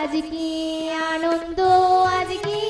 আজকে আনন্দ আজকে